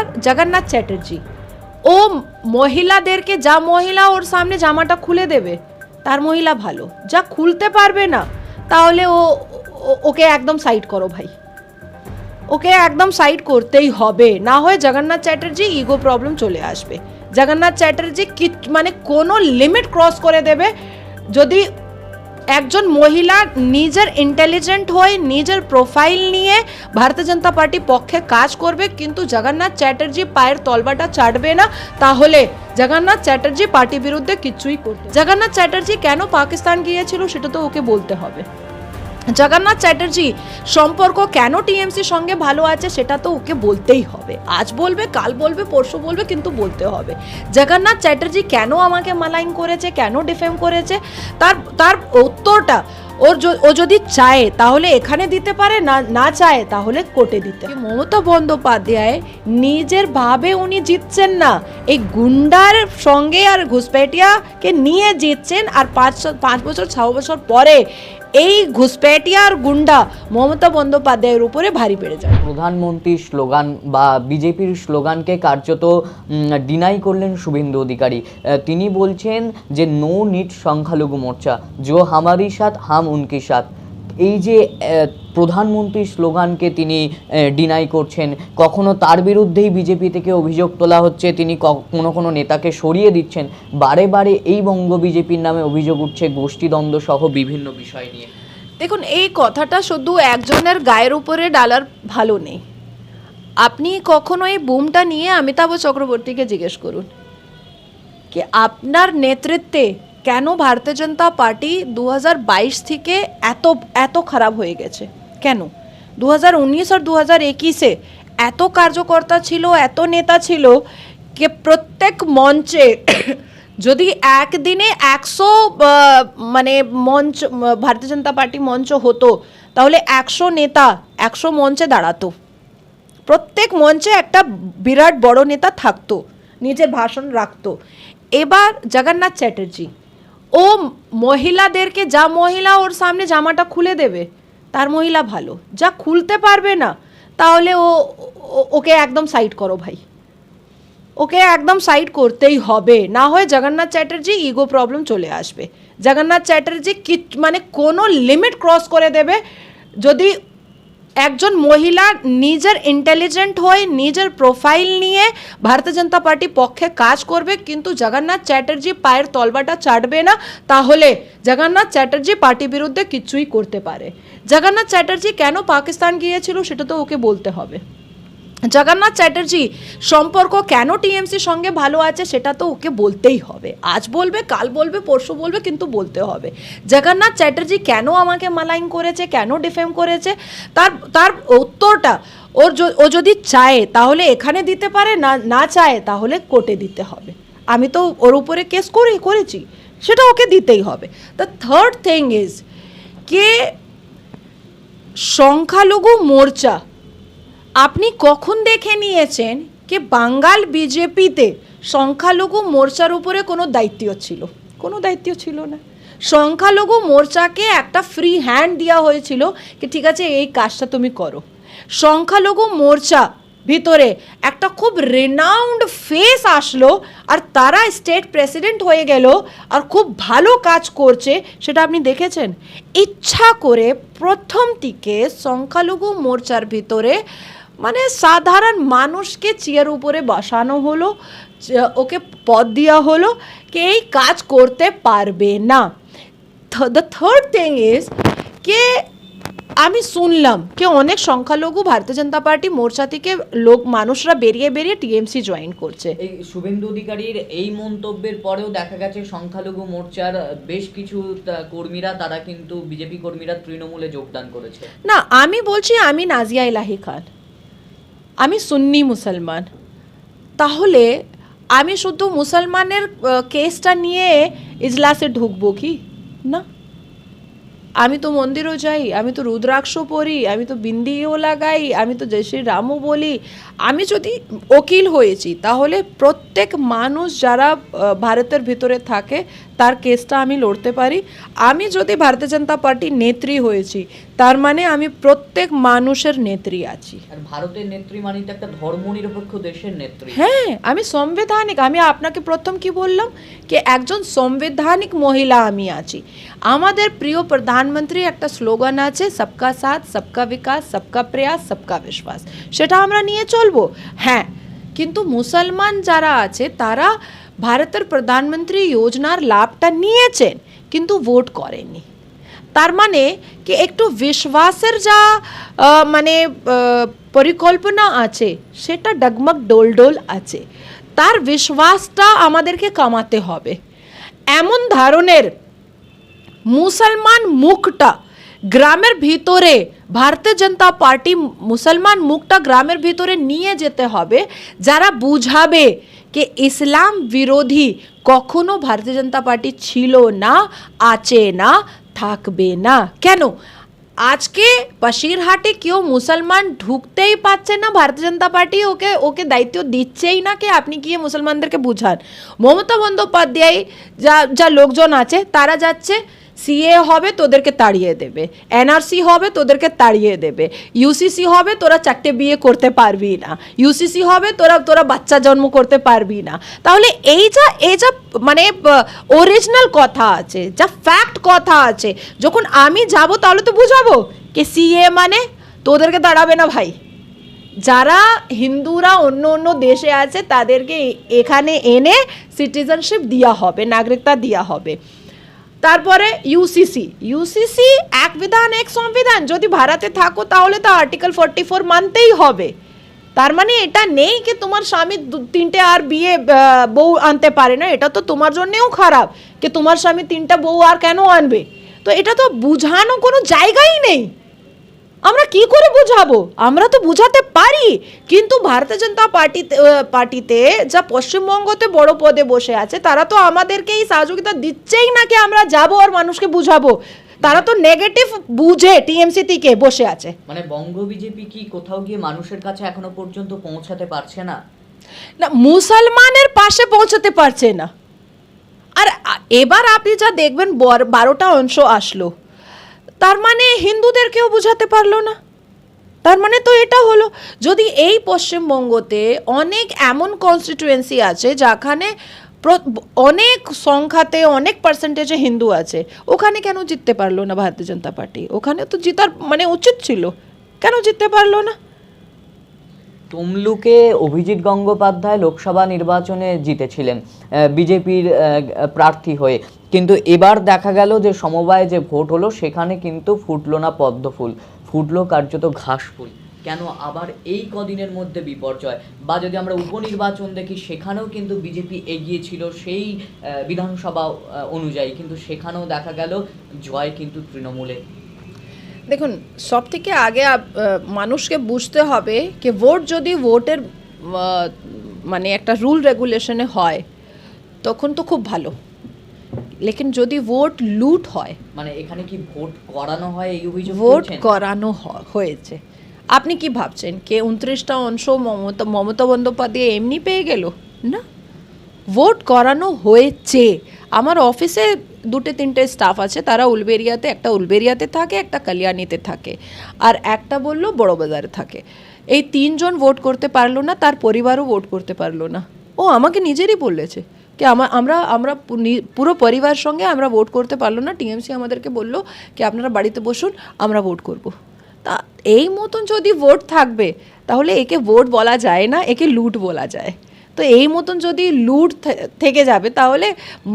এবার জগন্নাথ চ্যাটার্জি ও মহিলাদেরকে যা মহিলা ওর সামনে জামাটা খুলে দেবে তার মহিলা ভালো যা খুলতে পারবে না তাহলে ও- ওকে একদম সাইড করো ভাই ওকে একদম সাইড করতেই হবে না হয় জগন্নাথ চ্যাটার্জি ইগো প্রবলেম চলে আসবে জগন্নাথ চ্যাটার্জি কি মানে কোনো লিমিট ক্রস করে দেবে যদি একজন মহিলা নিজের ইন্টেলিজেন্ট হয়ে নিজের প্রোফাইল নিয়ে ভারতীয় জনতা পার্টি পক্ষে কাজ করবে, কিন্তু জগন্নাথ চ্যাটার্জি পায়ের তলবাটা চাটবে না। তাহলে জগন্নাথ চ্যাটার্জি পার্টি বিরুদ্ধে কিছুই করবে জগন্নাথ চ্যাটার্জি কেন পাকিস্তান গিয়েছিল সেটা তো ওকে বলতে হবে। জগন্নাথ চ্যাটার্জি, সম্পর্ক কেন টিএমসির সঙ্গে ভালো আছে সেটা তো ওকে বলতেই হবে। আজ বলবে, কাল বলবে, পরশু বলবে, কিন্তু বলতে হবে। জগন্নাথ চ্যাটার্জি কেন আমাকে মালাইন করেছে, কেন ডিফেম করেছে? তার তার উত্তরটা ওর ও যদি চায়, তাহলে এখানে দিতে পারে, না না চায়, তাহলে কোর্টে দিতে। মমতা বন্দ্যোপাধ্যায় নিজের ভাবে উনি জিতছেন না, এই গুন্ডার সঙ্গে আর ঘুসপেটিয়াকে নিয়ে জিতছেন, আর পাঁচ পাঁচ বছর, ছ বছর পরে এই ঘুষপ্যাটিয়ার গুন্ডা মমতা বন্দ্যোপাধ্যায়ের উপরে ভারী বেড়ে যায়। প্রধানমন্ত্রীর স্লোগান বা বিজেপির স্লোগানকে কার্যত ডিনাই করলেন শুভেন্দু অধিকারী। তিনি বলছেন যে নো নিট সংখ্যালঘু মোর্চা। জো হামারি সাথ, হাম উনকি সাথ। এই যে আহ, প্রধানমন্ত্রীর স্লোগানকে তিনি ডিনাই করছেন কখনো তার বিরুদ্ধেই বিজেপি থেকে অভিযোগ তোলা হচ্ছে তিনি কোনো কোনো নেতাকে সরিয়ে দিচ্ছেন বারে বারে এই বঙ্গ বিজেপির নামে অভিযোগ উঠছে গোষ্ঠীদ্বন্দ্ব সহ বিভিন্ন বিষয় নিয়ে। দেখুন এই কথাটা শুধু একজনের গায়ের উপরে ডালার ভালো নেই। আপনি কখনো এই বুমটা নিয়ে অমিতাভ চক্রবর্তীকে জিজ্ঞেস করুন কি আপনার নেতৃত্বে কেন ভারতীয় জনতা পার্টি দু হাজার বাইশ থেকে এত এত খারাপ হয়ে গেছে? কেন? দু হাজার উনিশ আর দু হাজার একুশে এত কার্যকর্তা ছিল, এত নেতা ছিল যে প্রত্যেক মঞ্চে যদি একদিনে একশো মানে মঞ্চ, ভারতীয় জনতা পার্টি মঞ্চ হতো, তাহলে একশো নেতা একশো মঞ্চে দাঁড়াতো। প্রত্যেক মঞ্চে একটা বিরাট বড় নেতা থাকতো, নিজের ভাষণ রাখতো। এবার জগন্নাথ চ্যাটার্জি ও মহিলাদেরকে, যা মহিলা ওর সামনে জামাটা খুলে দেবে, তার মহিলা ভালো। যা খুলতে পারবে না, তাহলে ও ওকে একদম সাইড করো ভাই। ওকে একদম সাইড করতেই হবে। না হয় জগন্নাথ চ্যাটার্জি ইগো প্রবলেম চলে আসবে। জগন্নাথ চ্যাটার্জি কি মানে কোনো লিমিট ক্রস করে দেবে। যদি একজন মহিলা নিজের ইন্টেলিজেন্ট হয়ে নিজের প্রোফাইল নিয়ে ভারতীয় জনতা পার্টি পক্ষে কাজ করবে, কিন্তু জগন্নাথ চ্যাটার্জি পায়ের তলবাটা চাটবে না, তাহলে জগন্নাথ চ্যাটার্জি পার্টি বিরুদ্ধে কিছুই করতে পারে। জগন্নাথ চ্যাটার্জি কেন পাকিস্তান গিয়েছিল সেটা তো ওকে বলতে হবে। জগন্নাথ চ্যাটার্জি, সম্পর্ক কেন টিএমসির সঙ্গে ভালো আছে সেটা তো ওকে বলতেই হবে। আজ বলবে, কাল বলবে, পরশু বলবে, কিন্তু বলতে হবে। জগন্নাথ চ্যাটার্জি কেন আমাকে মালাইন করেছে, কেন ডিফেম করেছে? তার তার উত্তরটা ওর ও যদি চায়, তাহলে এখানে দিতে পারে, না না চায়, তাহলে কোর্টে দিতে হবে। আমি তো ওর উপরে কেস করে, করেছি, সেটা ওকে দিতেই হবে। দ্য থার্ড থিং ইজ কে সংখ্যালঘু মোর্চা আপনি কখন দেখে নিয়েছেন যে বাঙ্গাল বিজেপিতে সংখ্যালঘু মোর্চার উপরে কোনো দায়িত্ব ছিল? কোনো দায়িত্ব ছিল না। সংখ্যালঘু মোর্চাকে একটা ফ্রি হ্যান্ড দেওয়া হয়েছিল কি ঠিক আছে, এই কাজটা তুমি করো। সংখ্যালঘু মোর্চা ভিতরে একটা খুব রেনাউন্ড ফেস আসলো আর তারা স্টেট প্রেসিডেন্ট হয়ে গেল আর খুব ভালো কাজ করছে, সেটা আপনি দেখেছেন? ইচ্ছা করে প্রথম থেকে সংখ্যালঘু মোর্চার ভিতরে মানে সাধারণ মানুষকে চেয়ার উপরে বসানো হলো ওকে পদ দেওয়া হলো কে এই কাজ করতে পারবে না। দ্য থার্ড থিং ইজ কে আমি শুনলাম কে অনেক সংখ্যালঘু ভারতীয় জনতা পার্টি মোর্চা থেকে লোক মানুষরা বেরিয়ে বেরিয়ে টিএমসি জয়েন করছে। এই শুভেন্দু অধিকারীর এই মন্তব্যের পরেও দেখা গেছে সংখ্যালঘু মোর্চার বেশ কিছু কর্মীরা তারা কিন্তু বিজেপি কর্মীরা তৃণমূলে যোগদান করেছে। না আমি বলছি আমি নাজিয়া ইলাহি খান। আমি সুন্নি মুসলমান। তাহলে আমি শুধু মুসলমানের কেসটা নিয়ে ইজলাসে ঢুকবো কি? না। আমি তো মন্দিরও যাই, আমি তো রুদ্রাক্ষ পড়ি, আমি তো বিন্দিও লাগাই, আমি তো জয় শ্রী রামও বলি। আমি যদি ওকিল হয়েছি, তাহলে প্রত্যেক মানুষ যারা ভারতের ভিতরে থাকে তার কেসটা আমি লড়তে পারি। আমি যদি ভারতীয় জনতা পার্টির নেত্রী হয়েছি তার মানে আমি প্রত্যেক মানুষের নেত্রী আছি। আর ভারতের নেত্রী মানে তো একটা ধর্মনিরপেক্ষ দেশের নেত্রী। হ্যাঁ আমি সাংবিধানিক আমি আপনাকে প্রথম কি বললাম? যে একজন সাংবিধানিক মহিলা আমি আছি। আমাদের প্রিয় প্রধানমন্ত্রী একটা স্লোগান আছে সবকা সাথ সবকা বিকাশ সবকা প্রয়াস সবকা বিশ্বাস। সেটা আমরা নিয়ে চলবো। হ্যাঁ কিন্তু মুসলমান যারা আছে তারা ভারতের প্রধানমন্ত্রী যোজনার লাভটা নিয়েছেন, কিন্তু ভোট করেননি। তার মানে কি একটু বিশ্বাসের যা মানে পরিকল্পনা আছে, সেটা ডগমগ ডোলডোল আছে। তার বিশ্বাসটা আমাদেরকে কামাতে হবে। এমন ধরনের মুসলমান মুখটা গ্রামের ভিতরে, ভারতীয় জনতা পার্টি মুসলমান মুখটা গ্রামের ভিতরে নিয়ে যেতে হবে, যারা বুঝাবে যে ইসলাম বিরোধী কখনো ভারতীয় জনতা পার্টি ছিল না আছে না থাকবে না কেন আজকে বসিরহাটে কেউ মুসলমান ঢুকতেই পারছে না ভারতীয় জনতা পার্টি ওকে ওকে দায়িত্ব দিচ্ছেই না কি আপনি গিয়ে মুসলমানদেরকে বুঝান মমতা বন্দ্যোপাধ্যায় যা যা লোকজন আছে তারা যাচ্ছে সিএ হবে, তোদেরকে তাড়িয়ে দেবে। এনআরসি হবে, তোদেরকে তাড়িয়ে দেবে। ইউসিসি হবে, তোরা চারটে বিয়ে করতে পারবি না। ইউসিসি হবে, তোরা তোরা বাচ্চা জন্ম করতে পারবি না। তাহলে এই যা এই যা মানে অরিজিনাল কথা আছে, যা ফ্যাক্ট কথা আছে, যখন আমি যাব তাহলে তো বুঝাবো যে সিএ মানে তোদেরকে দাঁড়াবে না ভাই। যারা হিন্দুরা অন্য অন্য দেশে আছে, তাদেরকে এখানে এনে সিটিজেনশিপ দেওয়া হবে, নাগরিকতা দেওয়া হবে। তারপরে ইউসিসি ইউসিসি এক বিধান, এক সংবিধান। যদি ভারতে থাকো তাহলে তো আর্টিকেল ফোরটি ফোর মানতেই হবে। তার মানে এটা নেই কি তোমার স্বামী তিনটে আর বিয়ে বউ আনতে পারে না। এটা তো তোমার জন্যেও খারাপ কি তোমার স্বামী তিনটা বউ আর কেন আনবে? তো এটা তো বুঝানো কোনো জায়গাই নেই। আমরা কি করে বুঝাবো? আমরা তো বুঝাতে পারি। কিন্তু ভারতীয় জনতা পার্টিতে পার্টিতে যা পশ্চিমবঙ্গতে বড় পদে বসে আছে তারা তো আমাদেরকে এই সহযোগিতা দিচ্ছেই না কি আমরা যাব আর মানুষকে বুঝাবো। তারা তো নেগেটিভ বুঝে টিএমসি থেকে বসে আছে। মানে বঙ্গ বিজেপি কি কোথাও গিয়ে মানুষের কাছে এখনও পর্যন্ত পৌঁছাতে পারছে না? না মুসলমানের পাশে পৌঁছাতে পারছে না। আর এবার আপনি যা দেখবেন বারোটা অংশ আসলো। তার মানে হিন্দুদেরকেও বোঝাতে পারল না। তার মানে তো এটা হলো, যদি এই পশ্চিমবঙ্গতে অনেক এমন কনস্টিটুয়েন্সি আছে যেখানে অনেক সংখ্যাতে, অনেক পার্সেন্টেজে হিন্দু আছে, ওখানে কেন জিততে পারল না ভারতীয় জনতা পার্টি? ওখানে তো জিতার মানে উচিত ছিল, কেন জিততে পারল না? তমলুকে অভিজিৎ গঙ্গোপাধ্যায় লোকসভা নির্বাচনে জিতেছিলেন বিজেপির প্রার্থী হয়ে। কিন্তু এবার দেখা গেল যে সমবায়ে যে ভোট হলো, সেখানে কিন্তু ফুটলো না পদ্ম ফুল, ফুটলো কার্যত ঘাস ফুল। কেন আবার এই কদিনের মধ্যে বিপর্যয়? বা যদি আমরা উপনির্বাচন দেখি, সেখানেও কিন্তু বিজেপি এগিয়ে ছিল সেই বিধানসভা অনুযায়ী। কিন্তু সেখানেও দেখা গেল জয় কিন্তু তৃণমূলে। দেখুন সব থেকে আগে মানুষকে বুঝতে হবে যে ভোট যদি ভোটের মানে একটা রুল রেগুলেশনে হয়, তখন তো খুব ভালো। লেকিন যদি ভোট লুট হয় মানে এখানে কি ভোট করানো হয় এই অভিযোগ ভোট করানো হয়েছে। আপনি কি ভাবছেন কে উনত্রিশটা অংশ মমতা মমতা বন্দ্যোপাধ্যায় এমনি পেয়ে গেল? না। ভোট করানো হয়েছে। আমার অফিসে দুটো তিনটে স্টাফ আছে তারা উলবেরিয়াতে একটা উলবেরিয়াতে থাকে একটা কালিয়ানিতে থাকে। আর একটা বলল বড়বাজারে থাকে। এই তিনজন ভোট করতে পারল না তার পরিবারও ভোট করতে পারল না। ও আমাকে নিজেরই বলেছে। কি আমা আমরা আমরা পুরো পরিবার সঙ্গে আমরা ভোট করতে পারল না টিএমসি আমাদেরকে বলল কি আপনারা বাড়িতে বসুন আমরা ভোট করব তা এই মতন যদি ভোট থাকবে তাহলে একে ভোট বলা যায় না একে লুট বলা যায় তো এই মতন যদি লুট থেকে যাবে তাহলে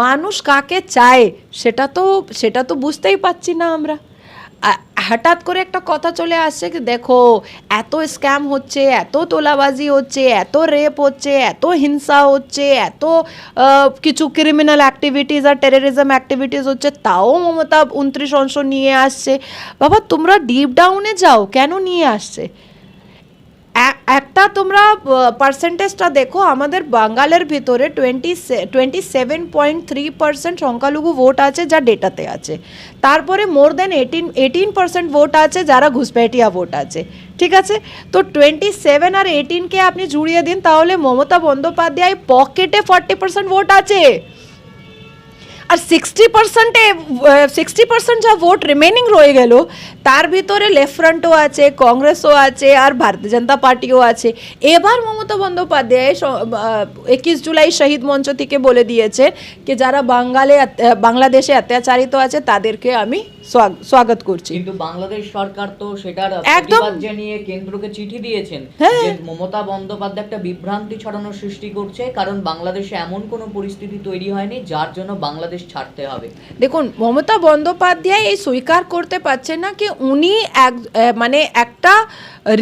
মানুষ কাকে চায় সেটা তো সেটা তো বুঝতেই পারছি না আমরা হঠাৎ করে একটা কথা চলে আসছে দেখো, এত স্ক্যাম হচ্ছে, এত তোলাবাজি হচ্ছে, এত রেপ হচ্ছে, এত হিংসা হচ্ছে, এত কিছু ক্রিমিনাল অ্যাক্টিভিটিস আর টেরোরিজম অ্যাক্টিভিটিস হচ্ছে, তাও মমতা উনত্রিশ অংশ নিয়ে আসছে। বাবা, তোমরা ডিপ ডাউনে যাও, কেন নিয়ে আসছে? একটা তোমরা পার্সেন্টেজটা দেখো, আমাদের বাঙ্গালের ভিতরে twenty twenty seven point three percent সংখ্যালঘু ভোট আছে যা ডেটাতে আছে। তারপরে more then eighteen eighteen percent vote আছে যারা ঘুষপেটিয়া ভোট আছে। ঠিক আছে? তো টোয়েন্টি সেভেন আর এইটিনকে আপনি জুড়িয়ে দিন, তাহলে মমতা বন্দ্যোপাধ্যায় পকেটে ফর্টি পার্সেন্ট ভোট আছে। আর সিক্সটি পার্সেন্টে সিক্সটি পার্সেন্ট যা ভোট রিমেনিং রয়ে গেল তার ভিতরে লেফট ফ্রন্টও আছে কংগ্রেসও আছে আর ভারতীয় জনতা পার্টিও আছে। এবার মমতা বন্দ্যোপাধ্যায় একুশ জুলাই শহীদ মঞ্চ থেকে বলে দিয়েছে কি যারা বাঙালে বাংলাদেশে অত্যাচারিত আছে তাদেরকে আমি স্বাগত করছি। কিন্তু বাংলাদেশ সরকার তো সেটার একদম- জানিয়ে কেন্দ্রকে চিঠি দিয়েছেন হ্যাঁ। যে মমতা বন্দ্যোপাধ্যায় একটা বিভ্রান্তি ছড়ানোর সৃষ্টি করছে কারণ বাংলাদেশে এমন কোনো পরিস্থিতি তৈরি হয়নি যার জন্য বাংলাদেশ ছাড়তে হবে। দেখুন মমতা বন্দ্যোপাধ্যায় এই স্বীকার করতে পারছেন না কি উনি এক মানে একটা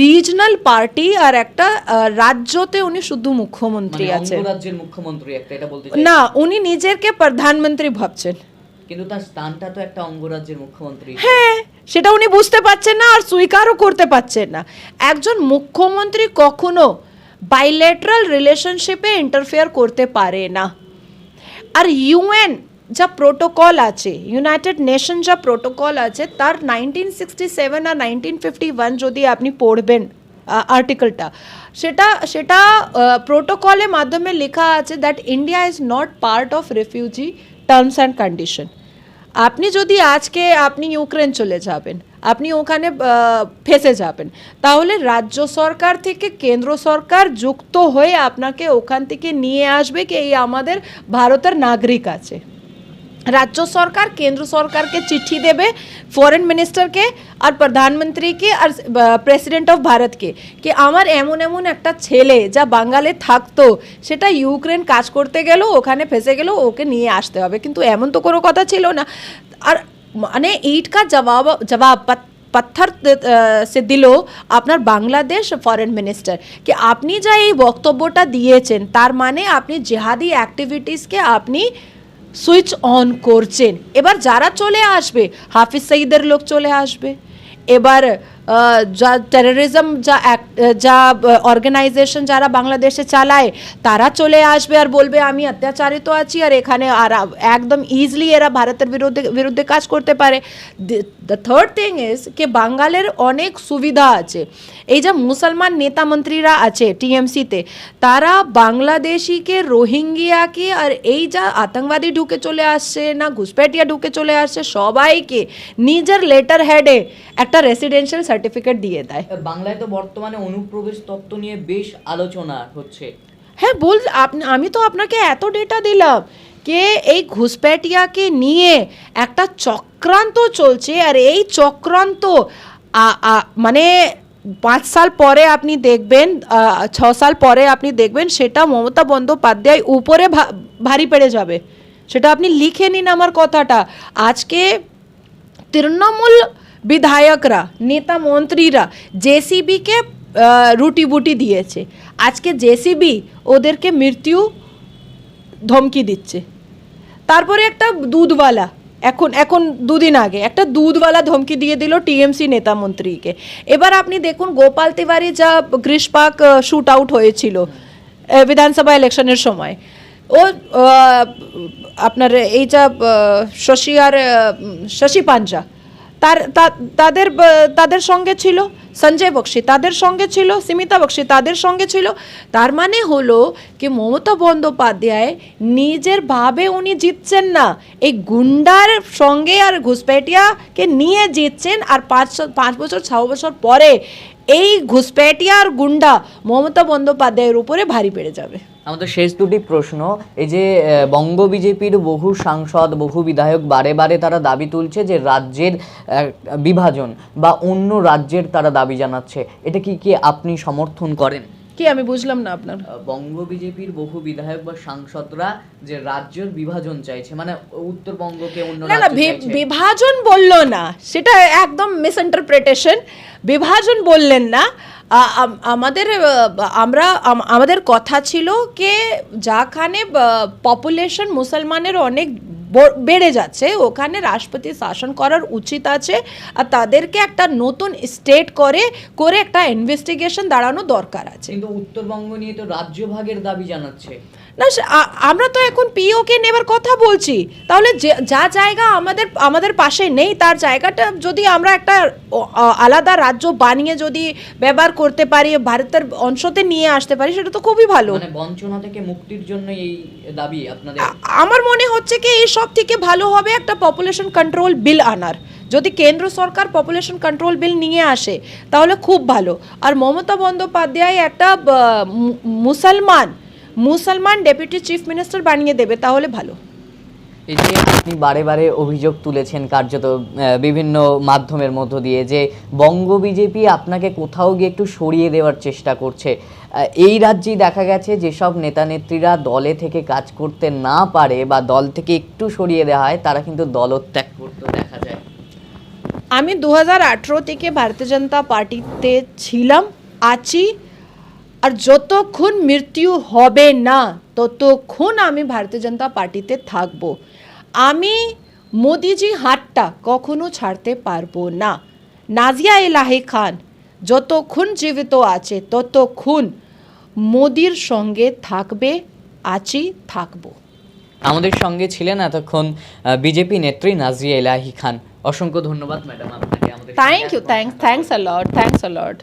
রিজনাল পার্টি আর একটা রাজ্যতে উনি শুধু মুখ্যমন্ত্রী মানে আছে অঙ্গরাজ্যের মুখ্যমন্ত্রী একটা এটা বলতে না উনি নিজেকে প্রধানমন্ত্রী ভাবছেন। কিন্তু তার স্থানটা তো একটা অঙ্গরাজ্যের মুখ্যমন্ত্রী। হ্যাঁ সেটা উনি বুঝতে পারছেন না আর স্বীকারও করতে পারছেন না। একজন মুখ্যমন্ত্রী কখনো বাইলেটারাল রিলেশনশিপে ইন্টারফেয়ার করতে পারে না। আর ইউএন যা প্রোটোকল আছে ইউনাইটেড নেশন যা প্রোটোকল আছে, তার নাইনটিন সিক্সটি সেভেন আর নাইনটিন ফিফটি ওয়ান যদি আপনি পড়বেন আর্টিকেলটা সেটা সেটা প্রোটোকলের মাধ্যমে লেখা আছে that India is not part of refugee terms and condition আপনি যদি আজকে আপনি ইউক্রেন চলে যাবেন, আপনি ওখানে ফেসে যাবেন, তাহলে রাজ্য সরকার থেকে কেন্দ্র সরকার যুক্ত হয়ে আপনাকে ওখান থেকে নিয়ে আসবে কি এই আমাদের ভারতের নাগরিক আছে। রাজ্য সরকার কেন্দ্র সরকারকে চিঠি দেবে ফরেন মিনিস্টারকে আর প্রধানমন্ত্রীকে আর প্রেসিডেন্ট অফ ভারতকে কি আমার এমন এমন একটা ছেলে যা বাঙালে থাকতো সেটা ইউক্রেন কাজ করতে গেল ওখানে ফেসে গেল ওকে নিয়ে আসতে হবে কিন্তু এমন তো কোনো কথা ছিল না আর মানে ইট কা জবাব জবাব পাথর সে দিল আপনার বাংলাদেশ ফরেন মিনিস্টার কি আপনি যা এই বক্তব্যটা দিয়েছেন তার মানে আপনি জেহাদি অ্যাক্টিভিটিসকে আপনি সুইচ অন করছেন। এবার যারা চলে আসবে হাফিজ সঈদের লোক চলে আসবে। এবার যা টেরোরিজম যা যা অর্গানাইজেশন যারা বাংলাদেশে চালায়, তারা চলে আসবে আর বলবে, আমি অত্যাচারিত আছি আর এখানে আর একদম ইজিলি এরা ভারতের বিরুদ্ধে বিরুদ্ধে কাজ করতে পারে। দ্য থার্ড থিং ইজ কি বাঙালের অনেক সুবিধা আছে। এই যে মুসলমান নেতা মন্ত্রীরা আছে টিএমসিতে তারা বাংলাদেশিকে রোহিঙ্গিয়াকে আর এই যা আতঙ্কবাদী ঢুকে চলে আসছে না ঘুসপেটিয়া ঢুকে চলে আসছে, সবাইকে নিজের লেটার হেডে একটা রেসিডেন্সিয়াল সার্টিফিকেট দিয়ে দেয়। বাংলায় তো বর্তমানে অনুপ্রবেশ তত্ত্ব নিয়ে বেশ আলোচনা হচ্ছে। হ্যাঁ বল আমি তো আপনাকে এত ডেটা দিলাম কে এই ঘুসপেটিয়াকে নিয়ে একটা চক্রান্ত চলছে আর এই চক্রান্ত মানে পাঁচ সাল পরে আপনি দেখবেন ছ সাল পরে আপনি দেখবেন সেটা মমতা বন্দ্যোপাধ্যায় উপরে ভারী পেড়ে যাবে। সেটা আপনি লিখে নিন আমার কথাটা। আজকে তৃণমূল বিধায়করা, নেতা মন্ত্রীরা জেসিবিকে রুটি বুটি দিয়েছে। আজকে জেসিবি ওদেরকে মৃত্যু ধমকি দিচ্ছে। তারপরে একটা দুধওয়ালা, এখন এখন দুদিন আগে, একটা দুধওয়ালা ধমকি দিয়ে দিল টিএমসি নেতা মন্ত্রীকে। এবার আপনি দেখুন, গোপাল তিওয়ারি যা গ্রীষ্পাক শুট আউট হয়েছিল বিধানসভা ইলেকশনের সময়। ও আপনার এই যা শশী আর শশী পাঞ্জা তার তাদের তাদের সঙ্গে ছিল সঞ্জয় বক্সি, তাদের সঙ্গে ছিল সীমিতা বক্সি, তাদের সঙ্গে ছিল, তার মানে হলো কি মমতা বন্দ্যোপাধ্যায় নিজের ভাবে উনি জিতছেন না, এই গুন্ডার সঙ্গে আর ঘুসপেটিয়াকে নিয়ে জিতছেন আর পাঁচ পাঁচ বছর, ছ বছর পরে এই ঘুসপেটিয়া আর গুন্ডা মমতা বন্দ্যোপাধ্যায়ের উপরে ভারী পেড়ে যাবে। আমাদের শেষ দুটি প্রশ্ন, এই যে বঙ্গ বিজেপির বহু সাংসদ, বহু বিধায়ক বারে বারে তারা দাবি তুলছে যে রাজ্যের বিভাজন বা অন্য রাজ্যের তারা দাবি জানাচ্ছে। এটা কি কি আপনি সমর্থন করেন? কি? আমি বুঝলাম না আপনার। বঙ্গ বিজেপির বহু বিধায়ক বা সাংসদরা যে রাজ্যের বিভাজন চাইছে মানে উত্তরবঙ্গকে অন্য না না। বিভাজন বলল না। সেটা একদম মিস মিসইন্টারপ্রিটেশন বিভাজন বললেন না। আমাদের আমরা আমাদের কথা ছিল কে যাখানে পপুলেশন মুসলমানের অনেক বেড়ে যাচ্ছে। ওখানে রাষ্ট্রপতি শাসন করার উচিত আছে আর তাদেরকে একটা নতুন স্টেট করে করে একটা ইনভেস্টিগেশন দাঁড়ানো দরকার আছে। কিন্তু উত্তরবঙ্গ নিয়ে তো রাজ্য ভাগের দাবি জানাচ্ছে। না আমরা তো এখন পিওকে নেবার কথা বলছি। তাহলে যা জায়গা আমাদের আমাদের পাশে নেই তার জায়গাটা যদি আমরা একটা আলাদা রাজ্য বানিয়ে যদি ব্যবহার করতে পারি ভারতের অংশতে নিয়ে আসতে পারি সেটা তো খুবই ভালো। মানে বঞ্চনা থেকে মুক্তির জন্য এই দাবি আপনাদের? আমার মনে হচ্ছে কি এই সব থেকে ভালো হবে একটা পপুলেশন কন্ট্রোল বিল আনার। যদি কেন্দ্র সরকার পপুলেশন কন্ট্রোল বিল নিয়ে আসে, তাহলে খুব ভালো। আর মমতা বন্দ্যোপাধ্যায় একটা মুসলমান মুসলমান ডেপুটি চিফ মিনিস্টার বানিয়ে দেবে, তাহলে ভালো। এই যে আপনি বারে বারে অভিযোগ তুলেছেন কার্যত বিভিন্ন মাধ্যমের মধ্য দিয়ে যে বঙ্গ বিজেপি আপনাকে কোথাও গিয়ে একটু সরিয়ে দেওয়ার চেষ্টা করছে। এই রাজ্যেই দেখা গেছে যেসব নেতা নেত্রীরা দলে থেকে কাজ করতে না পারে বা দল থেকে একটু সরিয়ে দেওয়া হয়, তারা কিন্তু দলত্যাগ করতে দেখা যায়। আমি দু হাজার আঠেরো থেকে ভারতীয় জনতা পার্টিতে ছিলাম, আছি, আর যতক্ষণ মৃত্যু হবে না ততক্ষণ আমি ভারতীয় জনতা পার্টিতে থাকব। আমি মোদিজি হাতটা কখনো ছাড়তে পারব না। নাজিয়া এলাহি খান যতক্ষণ জীবিত আছে ততক্ষণ মোদির সঙ্গে থাকবে আছি থাকব। আমাদের সঙ্গে ছিলেন এতক্ষণ বিজেপি নেত্রী নাজিয়া এলাহি খান। অসংখ্য ধন্যবাদ ম্যাডাম আপনাকে আমাদের thank you thank thanks thanks a lot thanks a lot